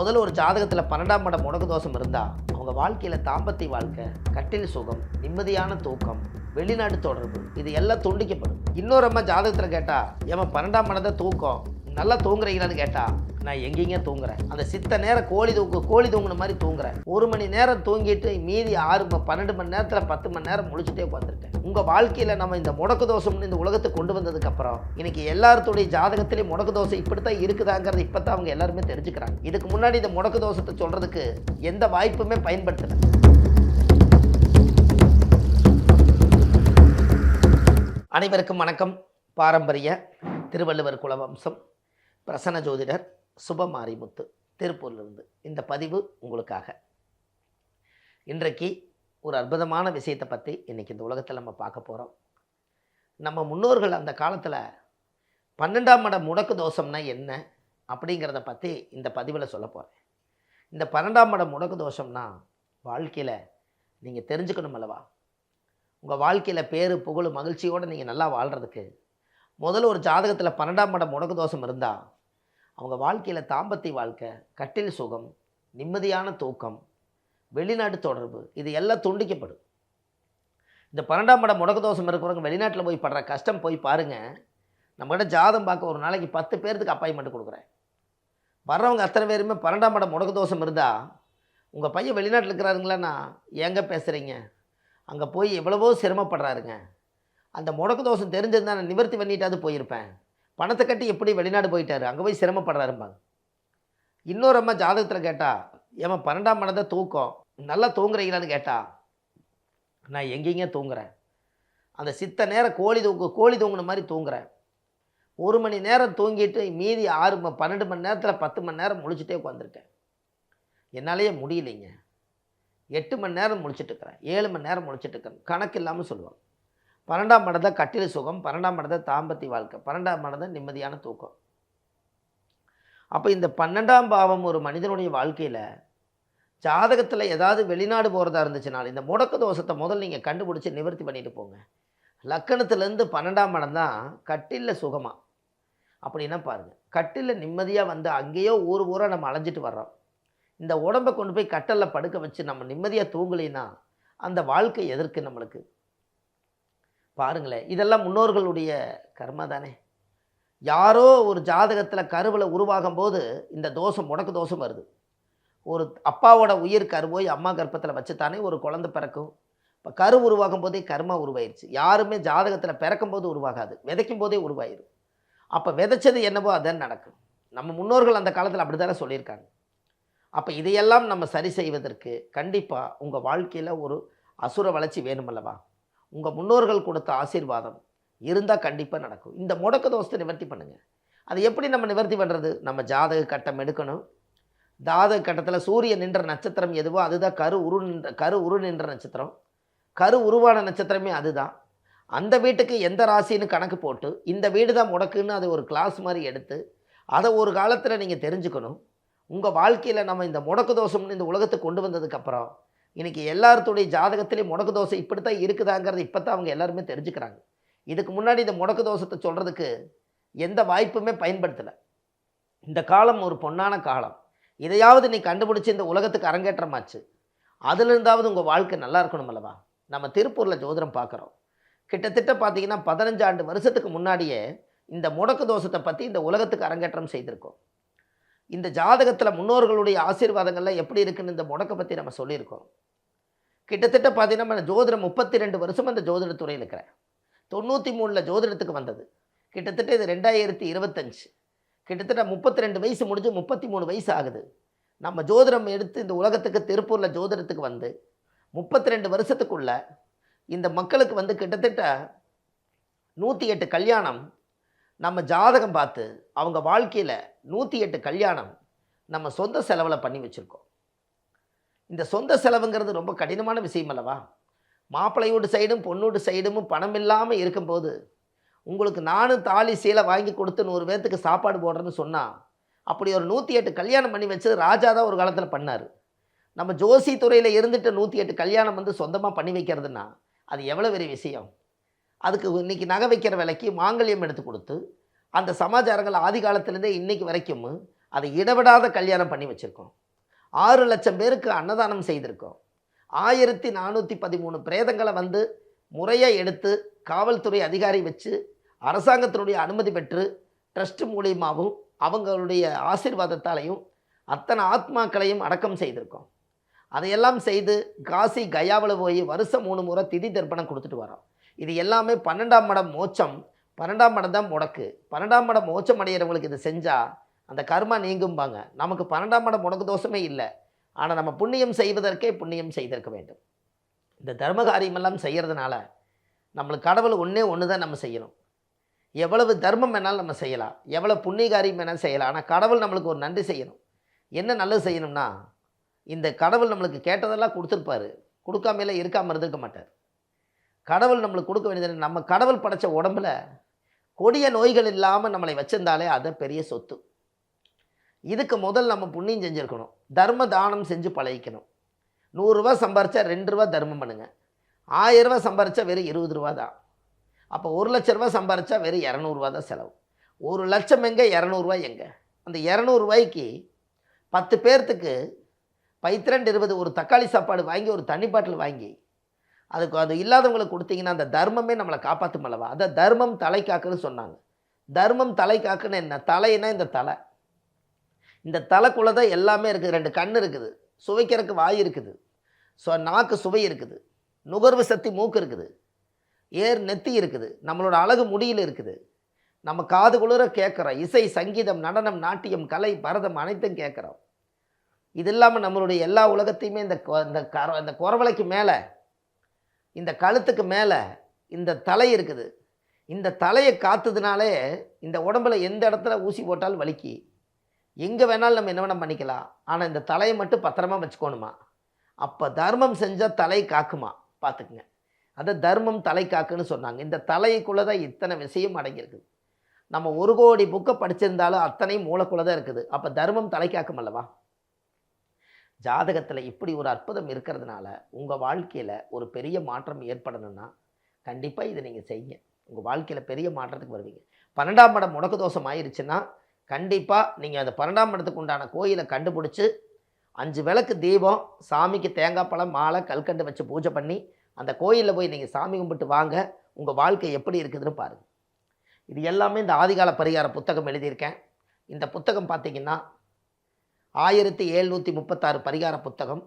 முதல்ல ஒரு ஜாதகத்தில் பன்னெண்டாம் இடம் முடக்கு தோஷம் இருந்தால் அவங்க வாழ்க்கையில் தாம்பத்திய வாழ்க்கை கட்டில் சுகம் நிம்மதியான தூக்கம் வெளிநாட்டு தொடர்பு இது எல்லாம் துண்டிக்கப்படும். இன்னொரு அம்மா ஜாதகத்தில் கேட்டால் ஏமா பன்னெண்டாம் மடத்தை தூக்கம் நல்லா தூங்குறீங்களான்னு கேட்டா நான் எங்கேங்க தூங்குறேன். அந்த சித்த நேரம் கோழி தூக்கு கோழி தூங்குன மாதிரி தூங்குறேன். ஒரு மணி நேரம் தூங்கிட்டு மீதி ஆறு பன்னெண்டு மணி நேரத்தில் பத்து மணி நேரம் முழிச்சுட்டே உட்காந்துருக்கேன் உங்கள் வாழ்க்கையில் நம்ம இந்த முடக்கு தோஷம்னு இந்த உலகத்துக்கு கொண்டு வந்ததுக்கப்புறம் இன்னைக்கு எல்லாத்துடைய ஜாதகத்திலையும் முடக்கு தோசை இப்படி தான் இருக்குதாங்கிறது இப்போ தான் அவங்க எல்லாருமே தெரிஞ்சுக்கிறாங்க. இதுக்கு முன்னாடி இந்த முடக்கு தோஷத்தை சொல்கிறதுக்கு எந்த வாய்ப்புமே பயன்படுத்தலை. அனைவருக்கும் வணக்கம். பாரம்பரிய திருவள்ளுவர் குலவம்சம். பிரசன்ன ஜோதிடர் சுபமாரிமுத்து திருப்பூர்லேருந்து இந்த பதிவு உங்களுக்காக. இன்றைக்கு ஒரு அற்புதமான விஷயத்தை பற்றி இன்றைக்கி இந்த உலகத்தில் நம்ம பார்க்க போகிறோம் நம்ம முன்னோர்கள் அந்த காலத்தில் பன்னெண்டாம் இடம் முடக்கு தோஷம்னா என்ன அப்படிங்கிறத பற்றி இந்த பதிவில் சொல்ல போகிறேன் இந்த பன்னெண்டாம் இடம் முடக்கு தோஷம்னா வாழ்க்கையில் நீங்கள் தெரிஞ்சுக்கணும் அல்லவா? உங்கள் வாழ்க்கையில் பேரு புகழ் மகிழ்ச்சியோடு நீங்கள் நல்லா வாழ்கிறதுக்கு முதல்ல ஒரு ஜாதகத்தில் பன்னெண்டாம் இடம் முடக்கு தோஷம் இருந்தால் அவங்க வாழ்க்கையில் தாம்பத்திய வாழ்க்கை கட்டில் சுகம் நிம்மதியான தூக்கம் வெளிநாட்டு தொடர்பு இது எல்லாம் துண்டிக்கப்படும். இந்த பன்னெண்டாம் இடம் முடக்கு தோஷம் இருக்கிறவங்க வெளிநாட்டில் போய் படுற கஷ்டம் போய் பாருங்கள் நம்மகிட்ட ஜாதம் பார்க்க ஒரு நாளைக்கு பத்து பேர்த்துக்கு அப்பாயின்மெண்ட் கொடுக்குறேன். வர்றவங்க அத்தனை பேருமே பன்னெண்டாம் இடம் முடக்கு தோஷம் இருந்தால் உங்கள் பையன் வெளிநாட்டில் இருக்கிறாருங்களா ஏங்க பேசுகிறீங்க அங்கே போய் எவ்வளவோ சிரமப்படுறாருங்க. அந்த முடக்கு தோஷம் தெரிஞ்சிருந்தா நான் நிவர்த்தி பண்ணிட்டாவது போயிருப்பேன். பணத்தை கட்டி எப்படி வெளிநாடு போயிட்டாரு? அங்கே போய் சிரமப்படுறாரும்பாங்க. இன்னொரு அம்மா ஜாதகத்தில் கேட்டா ஏமா பன்னெண்டாம் மனதை தூக்கம். நல்லா தூங்குறீங்களான்னு கேட்டா நான் எங்கேங்க தூங்குறேன். அந்த சித்த நேரம் கோழி தூங்கு கோழி தூங்குன மாதிரி தூங்குறேன். ஒரு மணி நேரம் தூங்கிட்டு மீதி ஆறு பன்னெண்டு மணி நேரத்தில் பத்து மணி நேரம் முழிச்சிட்டே உட்காந்துருக்கேன் என்னாலேயே முடியலைங்க. எட்டு மணி நேரம் முழிச்சிட்டு இருக்கிறேன். ஏழு மணி நேரம் முழிச்சிட்டு இருக்கிறேன். கணக்கு இல்லாமல் சொல்லுவாங்க. பன்னெண்டாம் மடத்தை கட்டில் சுகம் பன்னெண்டாம் மடத்தை தாம்பத்தி வாழ்க்கை பன்னெண்டாம் மடத்தை நிம்மதியான தூக்கம். அப்போ இந்த பன்னெண்டாம் பாவம் ஒரு மனிதனுடைய வாழ்க்கையில் ஜாதகத்தில் ஏதாவது வெளிநாடு போகிறதா இருந்துச்சுனாலும் இந்த முடக்கு தோஷத்தை முதல்ல நீங்கள் கண்டுபிடிச்சி நிவர்த்தி பண்ணிட்டு போங்க. லக்கணத்துலேருந்து பன்னெண்டாம் மடம் தான் கட்டிலில் சுகமாக அப்படின்னா பாருங்கள் கட்டிலில் நிம்மதியாக வந்து அங்கேயோ ஊர் ஊராக நம்ம அலைஞ்சிட்டு வர்றோம். இந்த உடம்பை கொண்டு போய் கட்டலில் படுக்க வச்சு நம்ம நிம்மதியாக தூங்கலைன்னா அந்த வாழ்க்கை எதற்கு நம்மளுக்கு? பாருங்களேன் இதெல்லாம் முன்னோர்களுடைய கர்மா தானே. யாரோ ஒரு ஜாதகத்தில் கருவில் உருவாகும் போது இந்த தோஷம் முடக்கு தோஷம் வருது. ஒரு அப்பாவோட உயிர் கருவோய் அம்மா கர்ப்பத்தில் வச்சு தானே ஒரு குழந்தை பிறக்கும். இப்போ கரு உருவாகும் போதே கர்மா உருவாயிருச்சு. யாருமே ஜாதகத்தில் பிறக்கும் போது உருவாகாது. விதைக்கும் போதே உருவாயிரும். அப்போ விதைச்சது என்னவோ அதான் நடக்கும். நம்ம முன்னோர்கள் அந்த காலத்தில் அப்படி தானே சொல்லியிருக்காங்க. அப்போ இதையெல்லாம் நம்ம சரி செய்வதற்கு கண்டிப்பாக உங்கள் வாழ்க்கையில் ஒரு அசுர வளர்ச்சி வேணுமல்லவா? உங்கள் முன்னோர்கள் கொடுத்த ஆசீர்வாதம் இருந்தால் கண்டிப்பாக நடக்கும். இந்த முடக்க தோஷத்தை நிவர்த்தி பண்ணுங்கள் அது எப்படி நம்ம நிவர்த்தி பண்ணுறது நம்ம ஜாதக கட்டம் எடுக்கணும். ஜாதக கட்டத்தில் சூரியன் நின்ற நட்சத்திரம் எதுவோ அதுதான். கரு உரு நின்ற கரு உரு நின்ற நட்சத்திரம். கரு உருவான நட்சத்திரமே அதுதான். அந்த வீட்டுக்கு எந்த ராசின்னு கணக்கு போட்டு இந்த வீடு தான் முடக்குன்னு அது ஒரு கிளாஸ் மாதிரி எடுத்து அதை ஒரு காலத்தில் நீங்கள் தெரிஞ்சுக்கணும். உங்கள் வாழ்க்கையில் நம்ம இந்த முடக்கு தோஷம்னு இந்த உலகத்துக்கு கொண்டு வந்ததுக்கப்புறம் இன்றைக்கி எல்லாத்துடைய ஜாதகத்திலையும் முடக்கு தோசை இப்படி தான் இருக்குதாங்கிறது இப்போ தான் அவங்க எல்லாருமே தெரிஞ்சுக்கிறாங்க. இதுக்கு முன்னாடி இந்த முடக்கு தோஷத்தை சொல்கிறதுக்கு எந்த வாய்ப்புமே பயன்படுத்தலை. இந்த காலம் ஒரு பொன்னான காலம். இதையாவது நீ கண்டுபிடிச்சி இந்த உலகத்துக்கு அரங்கேற்றமாச்சு. அதுலேருந்தாவது உங்கள் வாழ்க்கை நல்லா இருக்கணும் அல்லவா? நம்ம திருப்பூரில் ஜோதிடம் பார்க்குறோம் கிட்டத்தட்ட பார்த்தீங்கன்னா பதினஞ்சாண்டு வருஷத்துக்கு முன்னாடியே இந்த முடக்கு தோஷத்தை பற்றி இந்த உலகத்துக்கு அரங்கேற்றம் செய்திருக்கோம். இந்த ஜாதகத்தில் முன்னோர்களுடைய ஆசீர்வாதங்கள்லாம் எப்படி இருக்குன்னு இந்த முடக்கை பற்றி நம்ம சொல்லியிருக்கோம். கிட்டத்தட்ட பார்த்தீங்கன்னா நான் ஜோதிடம் முப்பத்தி ரெண்டு வருஷம் அந்த ஜோதிடத்துறையில் இருக்கிறேன். தொண்ணூற்றி மூணில் ஜோதிடத்துக்கு வந்தது. கிட்டத்தட்ட இது ரெண்டாயிரத்தி இருபத்தஞ்சு. கிட்டத்தட்ட முப்பத்தி ரெண்டு வயசு முடிஞ்சு முப்பத்தி மூணு வயசு ஆகுது. நம்ம ஜோதிடம் எடுத்து இந்த உலகத்துக்கு திருப்பூரில் ஜோதிடத்துக்கு வந்து முப்பத்தி ரெண்டு வருஷத்துக்குள்ள இந்த மக்களுக்கு வந்து கிட்டத்தட்ட நூற்றி எட்டு கல்யாணம் நம்ம ஜாதகம் பார்த்து அவங்க வாழ்க்கையில் நூற்றி எட்டு கல்யாணம் நம்ம சொந்த செலவில் பண்ணி வச்சுருக்கோம். இந்த சொந்த செலவுங்கிறது ரொம்ப கடினமான விஷயம் அல்லவா? மாப்பிள்ளையோடு சைடும் பொண்ணோடு சைடும் பணம் இல்லாமல் இருக்கும்போது உங்களுக்கு நானும் தாலி சீலை வாங்கி கொடுத்து நூறு பேர்த்துக்கு சாப்பாடு போடுறேன்னு சொன்னால் அப்படி ஒரு நூற்றி எட்டு கல்யாணம் பண்ணி வச்சது ராஜா தான் ஒரு காலத்தில் பண்ணார். நம்ம ஜோசி துறையில் இருந்துட்டு நூற்றி எட்டு கல்யாணம் வந்து சொந்தமாக பண்ணி வைக்கிறதுனா அது எவ்வளோ பெரிய விஷயம்? அதுக்கு இன்னைக்கு நகை வைக்கிற விலைக்கு மாங்கல்யம் எடுத்து கொடுத்து அந்த சமாச்சாரங்கள் ஆதி காலத்துலேருந்தே இன்றைக்கி வரைக்கும் அதை இடவிடாத கல்யாணம் பண்ணி வச்சுருக்கோம். ஆறு லட்சம் பேருக்கு அன்னதானம் செய்திருக்கோம். ஆயிரத்தி நானூற்றி பதிமூணு பிரேதங்களை வந்து முறையாக எடுத்து காவல்துறை அதிகாரி வச்சு அரசாங்கத்தினுடைய அனுமதி பெற்று ட்ரஸ்ட் மூலியமாகவும் அவங்களுடைய ஆசீர்வாதத்தாலையும் அத்தனை ஆத்மாக்களையும் அடக்கம் செய்திருக்கோம். அதையெல்லாம் செய்து காசி கயாவில் போய் வருஷம் மூணு முறை திதி தர்ப்பணம் கொடுத்துட்டு வரோம். இது எல்லாமே பன்னெண்டாம் மடம் மோட்சம். பன்னெண்டாம் மடம் தான் முடக்கு. பன்னெண்டாம் மடம் மோட்சம் அடையிறவங்களுக்கு இது செஞ்சால் அந்த கர்மா நீங்கும்பாங்க. நமக்கு பன்னெண்டாம் மடம் முடக்கு தோஷமே இல்லை. ஆனால் நம்ம புண்ணியம் செய்வதற்கே புண்ணியம் செய்திருக்க வேண்டும். இந்த தர்ம காரியமெல்லாம் செய்கிறதுனால நம்மளுக்கு கடவுள் ஒன்றே ஒன்று தான் நம்ம செய்யணும். எவ்வளவு தர்மம் வேணாலும் நம்ம செய்யலாம். எவ்வளோ புண்ணிய காரியம் வேணாலும் செய்யலாம். ஆனால் கடவுள் நம்மளுக்கு ஒரு நன்றி செய்யணும். என்ன நல்லது செய்யணும்னா இந்த கடவுள் நம்மளுக்கு கேட்டதெல்லாம் கொடுத்துருப்பாரு. கொடுக்காமையில இருக்காமல் இருந்திருக்க மாட்டார். கடவுள் நம்மளுக்கு கொடுக்க வேண்டியது நம்ம கடவுள் படைச்ச உடம்புல கொடிய நோய்கள் இல்லாமல் நம்மளை வச்சிருந்தாலே அது பெரிய சொத்து. இதுக்கு முதல் நம்ம புண்ணியம் செஞ்சுருக்கணும். தர்ம தானம் செஞ்சு பழகிக்கணும். நூறுரூவா சம்பாரிச்சா ரெண்டு ரூபா தர்மம் பண்ணுங்க. ஆயிரரூவா சம்பாரித்தா வெறும் இருபது ரூபா தான். அப்போ ஒரு லட்ச ரூபா சம்பாரிச்சா வெறும் இரநூறுவா தான் செலவு. ஒரு லட்சம் எங்கே இரநூறுவா எங்கே? அந்த இரநூறுவாய்க்கு பத்து பேர்த்துக்கு பைத்திரண்டு இருபது ஒரு தக்காளி சாப்பாடு வாங்கி ஒரு தண்ணி பாட்டில் வாங்கி அதுக்கு அது இல்லாதவங்களுக்கு கொடுத்தீங்கன்னா அந்த தர்மமே நம்மளை காப்பாற்றும் அல்லவா? அதை தர்மம் தலை காக்குன்னு சொன்னாங்க. தர்மம் தலை காக்குன்னு என்ன? தலைன்னா இந்த தலை. இந்த தலைக்குள்ளே தான் எல்லாமே இருக்குது. ரெண்டு கண் இருக்குது. சுவைக்கிறதுக்கு வாய் இருக்குது. ஸோ நாக்கு சுவை இருக்குது. நுகர்வு சக்தி மூக்கு இருக்குது. ஏர் நெத்தி இருக்குது. நம்மளோட அழகு முடியில் இருக்குது. நம்ம காது குளிர கேட்குறோம். இசை சங்கீதம் நடனம் நாட்டியம் கலை பரதம் அனைத்தும் கேட்குறோம். இது இல்லாமல் நம்மளுடைய எல்லா உலகத்தையுமே இந்த இந்த கர இந்த குரவலைக்கு மேலே இந்த கழுத்துக்கு மேலே இந்த தலை இருக்குது. இந்த தலையை காத்ததுனாலே இந்த உடம்புல எந்த இடத்துல ஊசி போட்டாலும் வலிக்கு. எங்கே வேணாலும் நம்ம என்ன வேணால் பண்ணிக்கலாம். ஆனால் இந்த தலையை மட்டும் பத்திரமா வச்சுக்கோணுமா? அப்போ தர்மம் செஞ்சால் தலை காக்குமா? பார்த்துக்குங்க அதை தர்மம் தலை காக்குன்னு சொன்னாங்க. இந்த தலைக்குள்ளே தான் இத்தனை விஷயம் அடங்கியிருக்குது நம்ம ஒரு கோடி புக்கை படிச்சிருந்தாலும் அத்தனையும் மூளைக்குள்ளே தான் இருக்குது. அப்போ தர்மம் தலை காக்கும் அல்லவா ஜாதகத்தில் இப்படி ஒரு அற்புதம் இருக்கிறதுனால உங்கள் வாழ்க்கையில் ஒரு பெரிய மாற்றம் ஏற்படணும்னா கண்டிப்பாக இதை நீங்கள் செய்யுங்க. உங்கள் வாழ்க்கையில் பெரிய மாற்றத்துக்கு வருவீங்க. பன்னெண்டாம் இடம் முடக்கு தோஷம் ஆயிருச்சுன்னா கண்டிப்பாக நீங்கள் அந்த பன்னெண்டாம் இடத்துக்கு உண்டான கோயிலை கண்டுபிடிச்சி அஞ்சு விளக்கு தீபம் சாமிக்கு தேங்காய் பழம் மாலை கல்கண்டு வச்சு பூஜை பண்ணி அந்த கோயிலில் போய் நீங்கள் சாமி கும்பிட்டு வாங்க. உங்கள் வாழ்க்கை எப்படி இருக்குதுன்னு பாருங்கள் இது எல்லாமே இந்த ஆதிகால பரிகார புத்தகம் எழுதியிருக்கேன். இந்த புத்தகம் பார்த்தீங்கன்னா ஆயிரத்தி எழுநூற்றி முப்பத்தாறு பரிகார புத்தகம்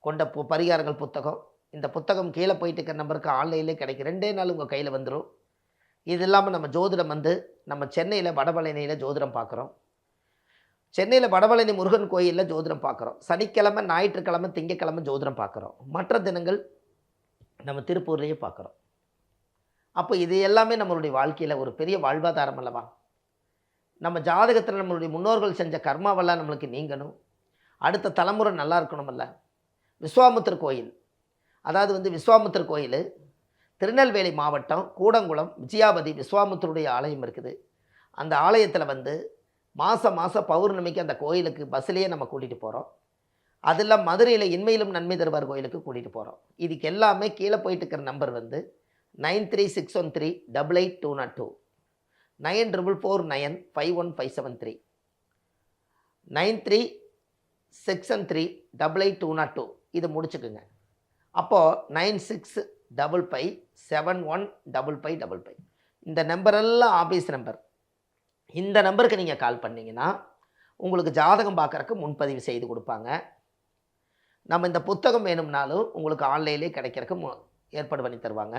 கொண்ட பு பரிகாரங்கள் புத்தகம். இந்த புத்தகம் கீழே போயிட்டு இருக்கிற நம்பருக்கு ஆன்லைன்லேயே கிடைக்கும். ரெண்டே நாள் உங்கள் கையில் வந்துடும் இது இல்லாமல் நம்ம ஜோதிடம் வந்து நம்ம சென்னையில் வடபழனியில் ஜோதிடம் பார்க்குறோம். சென்னையில் வடபழனி முருகன் கோயிலில் ஜோதிடம் பார்க்குறோம். சனிக்கிழமை ஞாயிற்றுக்கிழமை திங்கக்கிழமை ஜோதிடம் பார்க்குறோம். மற்ற தினங்கள் நம்ம திருப்பூர்லேயே பார்க்குறோம். அப்போ இது எல்லாமே நம்மளுடைய வாழ்க்கையில் ஒரு பெரிய வாழ்வாதாரம் அல்லவா? நம்ம ஜாதகத்தில் நம்மளுடைய முன்னோர்கள் செஞ்ச கர்மாவெல்லாம் நம்மளுக்கு நீங்கணும். அடுத்த தலைமுறை நல்லா இருக்கணுமல்ல விஸ்வாமுத்தர் கோயில். அதாவது வந்து விஸ்வாமுத்தர் கோயில். திருநெல்வேலி மாவட்டம் கூடங்குளம் விஜயாபதி விஸ்வாமுத்தருடைய ஆலயம் இருக்குது. அந்த ஆலயத்தில் வந்து மாதம் மாதம் பௌர்ணமிக்கு அந்த கோயிலுக்கு பஸ்லேயே நம்ம கூட்டிகிட்டு போகிறோம் அதில் மதுரையில் இன்மையிலும் நன்மை தருவார் கோயிலுக்கு கூட்டிகிட்டு போகிறோம் இதுக்கு எல்லாமே கீழே போயிட்டு இருக்கிற நம்பர் வந்து nine three six one three double eight two nought two. Nine triple four nine five one five seven three. Nine three six and three double eight two nought two இது முடிச்சுக்குங்க. அப்போது nine six double five seven one double five double five இந்த நம்பரெல்லாம் office number இந்த நம்பருக்கு நீங்கள் கால் பண்ணிங்கன்னா உங்களுக்கு ஜாதகம் பார்க்குறக்கு முன்பதிவு செய்து கொடுப்பாங்க. நம்ம இந்த புத்தகம் வேணும்னாலும் உங்களுக்கு ஆன்லைன்லேயே கிடைக்கிறதுக்கு மு ஏற்பாடு பண்ணி தருவாங்க.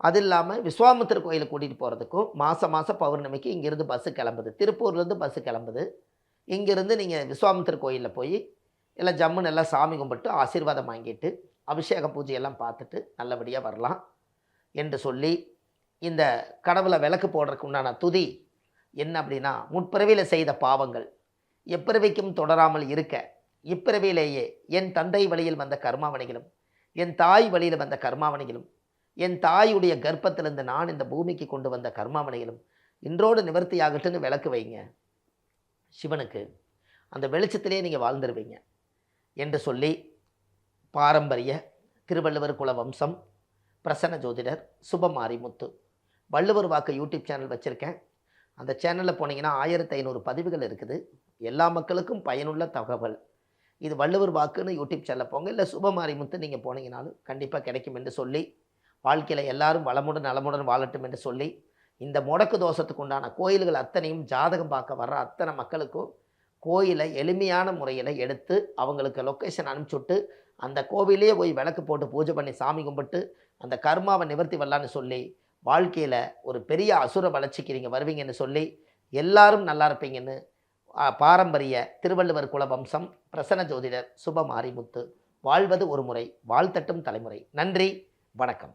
அது இல்லாமல் விஸ்வாமித்திர கோயிலுக்கு கூட்டிகிட்டு போகிறதுக்கும் மாதம் மாதம் பௌர்ணமிக்கு இங்கேருந்து பஸ்ஸு கிளம்புது. திருப்பூர்லேருந்து பஸ்ஸு கிளம்புது. இங்கேருந்து நீங்கள் விஸ்வாமித்திர கோயிலில் போய் எல்லாம் ஜம்முன்னு எல்லாம் சாமி கும்பிட்டு ஆசீர்வாதம் வாங்கிட்டு அபிஷேக பூஜையெல்லாம் பார்த்துட்டு நல்லபடியாக வரலாம் என்று சொல்லி இந்த கடவுளை விளக்கு போடுறதுக்கு உண்டான துதி என்ன அப்படின்னா முற்பிறவியில் செய்த பாவங்கள். எப்பிறவிக்கும் தொடராமல் இருக்க இப்பிறவியிலேயே என் தந்தை வழியில் வந்த கர்மாவணிகளும் என் தாய் வழியில் வந்த கர்மாவணிகளும் என் தாயுடைய கர்ப்பத்திலிருந்து நான் இந்த பூமிக்கு கொண்டு வந்த கர்மாவணிகளும் இன்றோடு நிவர்த்தியாகட்டுன்னு விளக்கு வைங்க. சிவனுக்கு அந்த வெளிச்சத்திலே நீங்கள் வாழ்ந்துருவீங்க என்று சொல்லி பாரம்பரிய திருவள்ளுவர் குல வம்சம் பிரசன்ன ஜோதிடர் சுபமாரிமுத்து வள்ளுவர் வாக்கு யூடியூப் சேனல் வச்சுருக்கேன். அந்த சேனலில் போனீங்கன்னா ஆயிரத்தி ஐநூறு பதிவுகள் இருக்குது. எல்லா மக்களுக்கும் பயனுள்ள தகவல். இது வள்ளுவர் வாக்குன்னு யூடியூப் சேனலில் போங்க. இல்லை சுபமாரிமுத்து நீங்கள் போனீங்கனாலும் கண்டிப்பாக கிடைக்கும் என்று சொல்லி வாழ்க்கையில் எல்லாரும் வளமுடன் நலமுடன் வாழட்டும் என்று சொல்லி இந்த முடக்கு தோஷத்துக்கு உண்டான கோயில்கள் அத்தனையும் ஜாதகம் பார்க்க வர்ற அத்தனை மக்களுக்கும் கோயிலை எளிமையான முறையில் எடுத்து அவங்களுக்கு லொக்கேஷன் அனுப்பிச்சுட்டு அந்த கோவிலே போய் விளக்கு போட்டு பூஜை பண்ணி சாமி கும்பிட்டு அந்த கர்மாவை நிவர்த்தி வரலான்னு சொல்லி வாழ்க்கையில் ஒரு பெரிய அசுர வளர்ச்சிக்கு நீங்கள் வருவீங்கன்னு சொல்லி எல்லாரும் நல்லா இருப்பீங்கன்னு பாரம்பரிய திருவள்ளுவர் குல வம்சம் பிரசன்ன ஜோதிடர் சுப மாரிமுத்து வாழ்வது ஒரு முறை வாழ்த்தட்டும் தலைமுறை. நன்றி வணக்கம்.